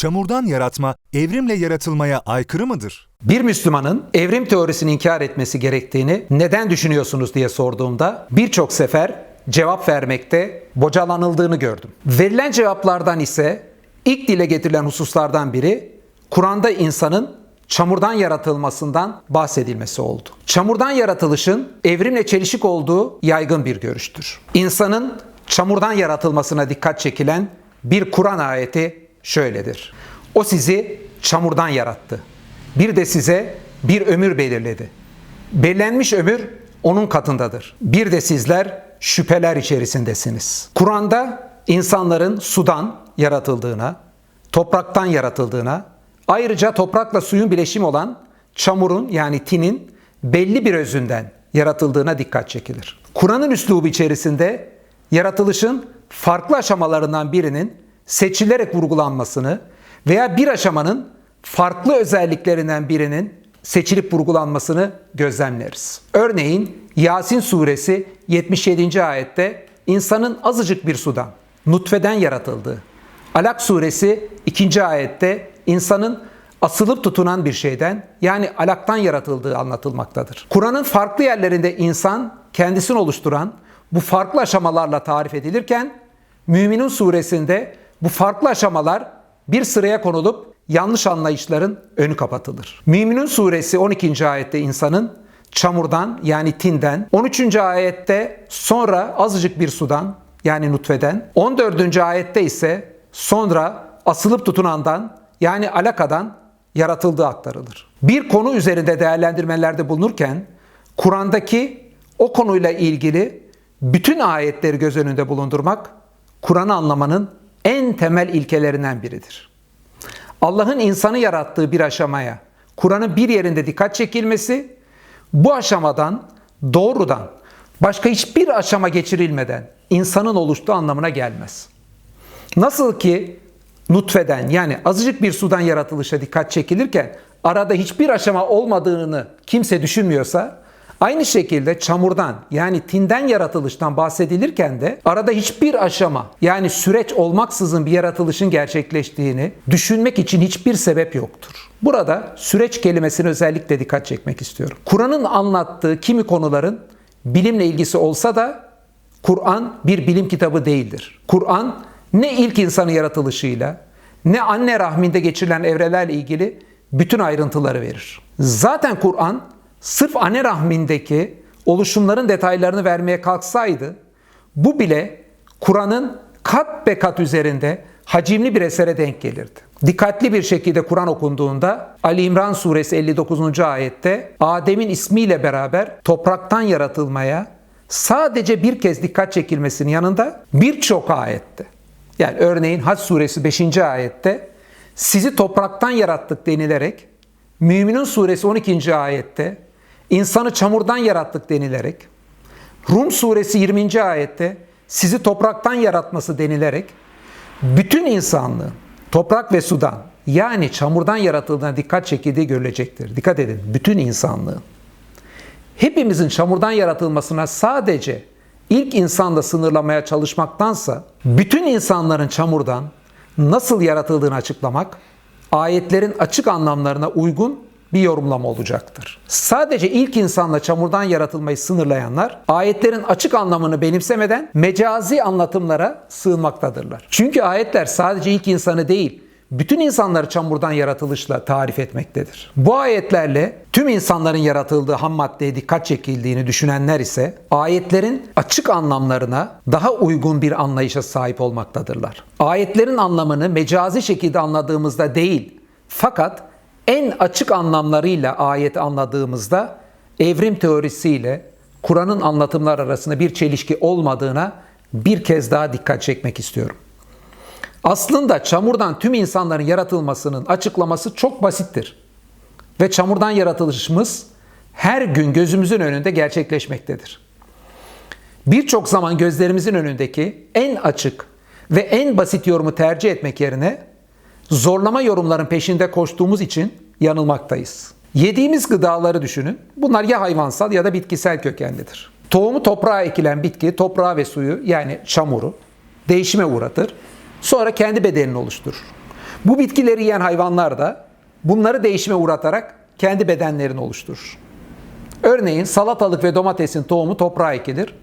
çamurdan yaratma evrimle yaratılmaya aykırı mıdır? Bir Müslümanın evrim teorisini inkar etmesi gerektiğini neden düşünüyorsunuz diye sorduğumda birçok sefer cevap vermekte bocalanıldığını gördüm. Verilen cevaplardan ise ilk dile getirilen hususlardan biri Kur'an'da insanın çamurdan yaratılmasından bahsedilmesi oldu. Çamurdan yaratılışın evrimle çelişik olduğu yaygın bir görüştür. İnsanın çamurdan yaratılmasına dikkat çekilen bir Kur'an ayeti şöyledir. O sizi çamurdan yarattı. Bir de size bir ömür belirledi. Belirlenmiş ömür onun katındadır. Bir de sizler şüpheler içerisindesiniz. Kur'an'da insanların sudan yaratıldığına, topraktan yaratıldığına, ayrıca toprakla suyun bileşimi olan çamurun yani tinin belli bir özünden yaratıldığına dikkat çekilir. Kur'an'ın üslubu içerisinde yaratılışın farklı aşamalarından birinin seçilerek vurgulanmasını veya bir aşamanın farklı özelliklerinden birinin seçilip vurgulanmasını gözlemleriz. Örneğin Yasin suresi 77. ayette insanın azıcık bir sudan, nutfeden yaratıldığı, Alak suresi 2. ayette insanın asılıp tutunan bir şeyden yani alaktan yaratıldığı anlatılmaktadır. Kur'an'ın farklı yerlerinde insan kendisini oluşturan bu farklı aşamalarla tarif edilirken Müminun suresinde bu farklı aşamalar bir sıraya konulup yanlış anlayışların önü kapatılır. Müminun suresi 12. ayette insanın çamurdan yani tinden, 13. ayette sonra azıcık bir sudan yani nutfeden, 14. ayette ise sonra asılıp tutunandan yani alakadan yaratıldığı aktarılır. Bir konu üzerinde değerlendirmelerde bulunurken Kur'an'daki o konuyla ilgili bütün ayetleri göz önünde bulundurmak Kur'an'ı anlamanın temel ilkelerinden biridir. Allah'ın insanı yarattığı bir aşamaya Kur'an'ın bir yerinde dikkat çekilmesi bu aşamadan doğrudan başka hiçbir aşama geçirilmeden insanın oluştuğu anlamına gelmez. Nasıl ki nutfeden yani azıcık bir sudan yaratılışa dikkat çekilirken arada hiçbir aşama olmadığını kimse düşünmüyorsa Aynı şekilde çamurdan yani tinden yaratılıştan bahsedilirken de arada hiçbir aşama yani süreç olmaksızın bir yaratılışın gerçekleştiğini düşünmek için hiçbir sebep yoktur. Burada süreç kelimesine özellikle dikkat çekmek istiyorum. Kur'an'ın anlattığı kimi konuların bilimle ilgisi olsa da Kur'an bir bilim kitabı değildir. Kur'an ne ilk insanın yaratılışıyla ne anne rahminde geçirilen evrelerle ilgili bütün ayrıntıları verir. Zaten Kur'an sırf anne rahmindeki oluşumların detaylarını vermeye kalksaydı bu bile Kur'an'ın kat be kat üzerinde hacimli bir esere denk gelirdi. Dikkatli bir şekilde Kur'an okunduğunda Ali İmran suresi 59. ayette Adem'in ismiyle beraber topraktan yaratılmaya sadece bir kez dikkat çekilmesinin yanında birçok ayette yani örneğin Hac suresi 5. ayette sizi topraktan yarattık denilerek Müminun suresi 12. ayette insanı çamurdan yarattık denilerek, Rum suresi 20. ayette sizi topraktan yaratması denilerek bütün insanlığın toprak ve sudan yani çamurdan yaratıldığına dikkat çekildiği görülecektir. Dikkat edin, bütün insanlığın. Hepimizin çamurdan yaratılmasına sadece ilk insanda sınırlamaya çalışmaktansa bütün insanların çamurdan nasıl yaratıldığını açıklamak ayetlerin açık anlamlarına uygun bir yorumlama olacaktır. Sadece ilk insanla çamurdan yaratılmayı sınırlayanlar ayetlerin açık anlamını benimsemeden mecazi anlatımlara sığınmaktadırlar. Çünkü ayetler sadece ilk insanı değil, bütün insanları çamurdan yaratılışla tarif etmektedir. Bu ayetlerle tüm insanların yaratıldığı ham maddeye dikkat çekildiğini düşünenler ise ayetlerin açık anlamlarına daha uygun bir anlayışa sahip olmaktadırlar. Ayetlerin anlamını mecazi şekilde anladığımızda değil, fakat en açık anlamlarıyla ayet anladığımızda evrim teorisiyle Kur'an'ın anlatımlar arasında bir çelişki olmadığına bir kez daha dikkat çekmek istiyorum. Aslında çamurdan tüm insanların yaratılmasının açıklaması çok basittir. Ve çamurdan yaratılışımız her gün gözümüzün önünde gerçekleşmektedir. Birçok zaman gözlerimizin önündeki en açık ve en basit yorumu tercih etmek yerine zorlama yorumların peşinde koştuğumuz için yanılmaktayız. Yediğimiz gıdaları düşünün. Bunlar ya hayvansal ya da bitkisel kökenlidir. Tohumu toprağa ekilen bitki toprağı ve suyu yani çamuru değişime uğratır. Sonra kendi bedenini oluşturur. Bu bitkileri yiyen hayvanlar da bunları değişime uğratarak kendi bedenlerini oluşturur. Örneğin salatalık ve domatesin tohumu toprağa ekilir.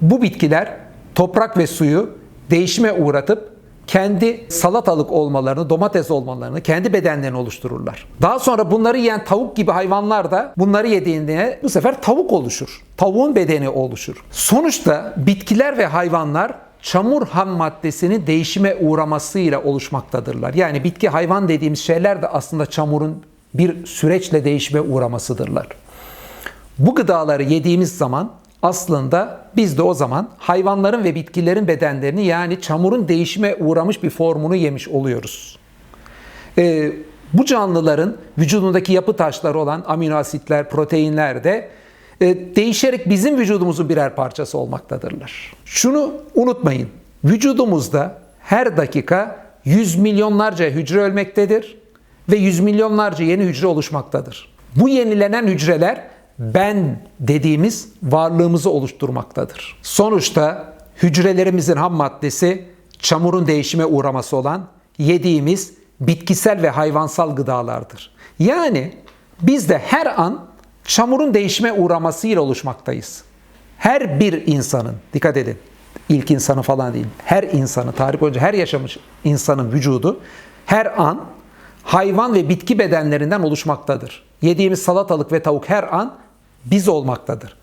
Bu bitkiler toprak ve suyu değişime uğratıp kendi salatalık olmalarını, domates olmalarını, kendi bedenlerini oluştururlar. Daha sonra bunları yiyen tavuk gibi hayvanlar da bunları yediğinde bu sefer tavuk oluşur. Tavuğun bedeni oluşur. Sonuçta bitkiler ve hayvanlar çamur ham maddesinin değişime uğramasıyla oluşmaktadırlar. Yani bitki hayvan dediğimiz şeyler de aslında çamurun bir süreçle değişime uğramasıdırlar. Bu gıdaları yediğimiz zaman aslında biz de o zaman hayvanların ve bitkilerin bedenlerini yani çamurun değişime uğramış bir formunu yemiş oluyoruz. Ee, bu canlıların vücudundaki yapı taşları olan amino asitler, proteinler de e, değişerek bizim vücudumuzun birer parçası olmaktadırlar. Şunu unutmayın. Vücudumuzda her dakika yüz milyonlarca hücre ölmektedir ve yüz milyonlarca yeni hücre oluşmaktadır. Bu yenilenen hücreler ben dediğimiz varlığımızı oluşturmaktadır. Sonuçta hücrelerimizin ham maddesi çamurun değişime uğraması olan yediğimiz bitkisel ve hayvansal gıdalardır. Yani biz de her an çamurun değişime uğramasıyla oluşmaktayız. Her bir insanın, dikkat edin, ilk insanı falan değil, her insanı, tarih boyunca her yaşamış insanın vücudu her an hayvan ve bitki bedenlerinden oluşmaktadır. Yediğimiz salatalık ve tavuk her an biz olmaktadır.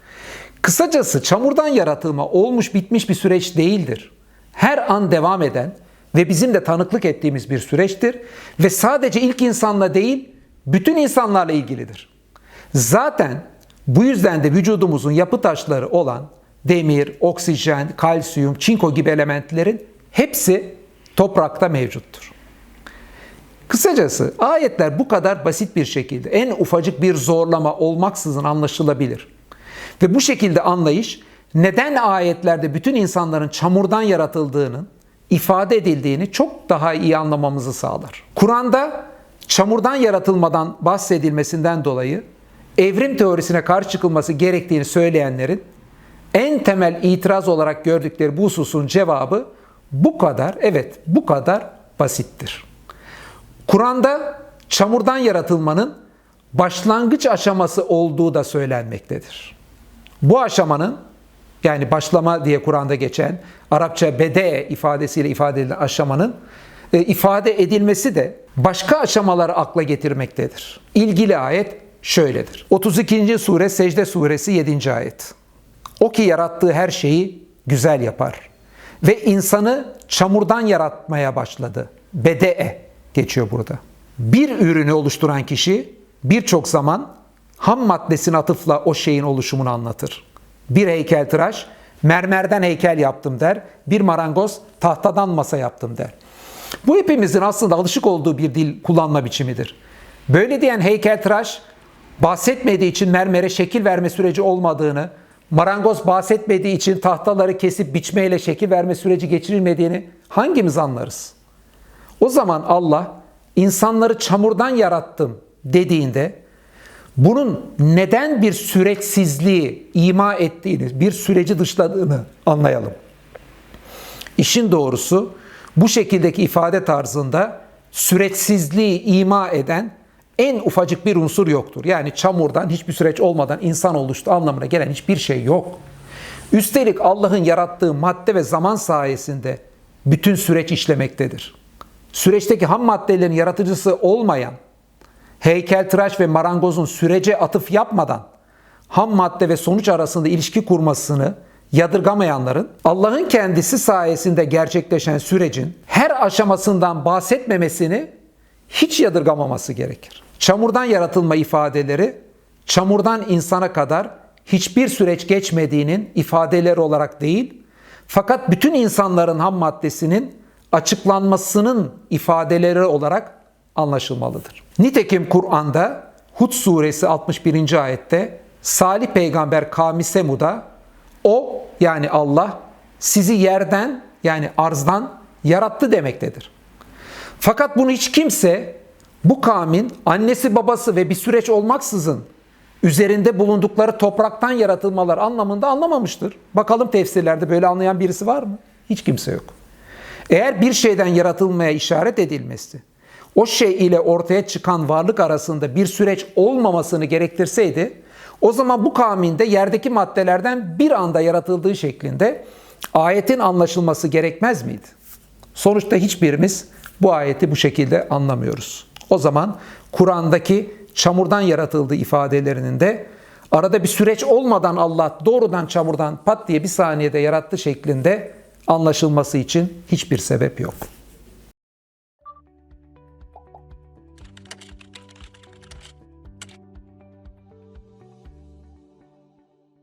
Kısacası çamurdan yaratılma olmuş bitmiş bir süreç değildir. Her an devam eden ve bizim de tanıklık ettiğimiz bir süreçtir ve sadece ilk insanla değil bütün insanlarla ilgilidir. Zaten bu yüzden de vücudumuzun yapı taşları olan demir, oksijen, kalsiyum, çinko gibi elementlerin hepsi toprakta mevcuttur. Kısacası ayetler bu kadar basit bir şekilde en ufacık bir zorlama olmaksızın anlaşılabilir. Ve bu şekilde anlayış neden ayetlerde bütün insanların çamurdan yaratıldığının ifade edildiğini çok daha iyi anlamamızı sağlar. Kur'an'da çamurdan yaratılmadan bahsedilmesinden dolayı evrim teorisine karşı çıkılması gerektiğini söyleyenlerin en temel itiraz olarak gördükleri bu hususun cevabı bu kadar, evet bu kadar basittir. Kur'an'da çamurdan yaratılmanın başlangıç aşaması olduğu da söylenmektedir. Bu aşamanın yani başlama diye Kur'an'da geçen Arapça bede ifadesiyle ifade edilen aşamanın e, ifade edilmesi de başka aşamaları akla getirmektedir. İlgili ayet şöyledir. 32. sure Secde suresi 7. ayet. O ki yarattığı her şeyi güzel yapar ve insanı çamurdan yaratmaya başladı. Bede'e geçiyor burada. Bir ürünü oluşturan kişi birçok zaman ham maddesine atıfla o şeyin oluşumunu anlatır. Bir heykeltıraş mermerden heykel yaptım der. Bir marangoz tahtadan masa yaptım der. Bu hepimizin aslında alışık olduğu bir dil kullanma biçimidir. Böyle diyen heykeltıraş bahsetmediği için mermere şekil verme süreci olmadığını, marangoz bahsetmediği için tahtaları kesip biçmeyle şekil verme süreci geçirilmediğini hangimiz anlarız? O zaman Allah insanları çamurdan yarattım dediğinde bunun neden bir süreçsizliği ima ettiğini, bir süreci dışladığını anlayalım. İşin doğrusu bu şekildeki ifade tarzında süreçsizliği ima eden en ufacık bir unsur yoktur. Yani çamurdan hiçbir süreç olmadan insan oluştu anlamına gelen hiçbir şey yok. Üstelik Allah'ın yarattığı madde ve zaman sayesinde bütün süreç işlemektedir. Süreçteki ham maddelerin yaratıcısı olmayan, heykeltıraş ve marangozun sürece atıf yapmadan ham madde ve sonuç arasında ilişki kurmasını yadırgamayanların Allah'ın kendisi sayesinde gerçekleşen sürecin her aşamasından bahsetmemesini hiç yadırgamaması gerekir. Çamurdan yaratılma ifadeleri çamurdan insana kadar hiçbir süreç geçmediğinin ifadeleri olarak değil, fakat bütün insanların ham maddesinin açıklanmasının ifadeleri olarak anlaşılmalıdır. Nitekim Kur'an'da Hud suresi 61. ayette Salih peygamber kavmi Semud'a o yani Allah sizi yerden yani arzdan yarattı demektedir. Fakat bunu hiç kimse bu kavmin annesi babası ve bir süreç olmaksızın üzerinde bulundukları topraktan yaratılmalar anlamında anlamamıştır. Bakalım tefsirlerde böyle anlayan birisi var mı? Hiç kimse yok. Eğer bir şeyden yaratılmaya işaret edilmesi, o şey ile ortaya çıkan varlık arasında bir süreç olmamasını gerektirseydi o zaman bu kavminde yerdeki maddelerden bir anda yaratıldığı şeklinde ayetin anlaşılması gerekmez miydi? Sonuçta hiçbirimiz bu ayeti bu şekilde anlamıyoruz. O zaman Kur'an'daki çamurdan yaratıldığı ifadelerinin de arada bir süreç olmadan Allah doğrudan çamurdan pat diye bir saniyede yarattı şeklinde anlaşılması için hiçbir sebep yok.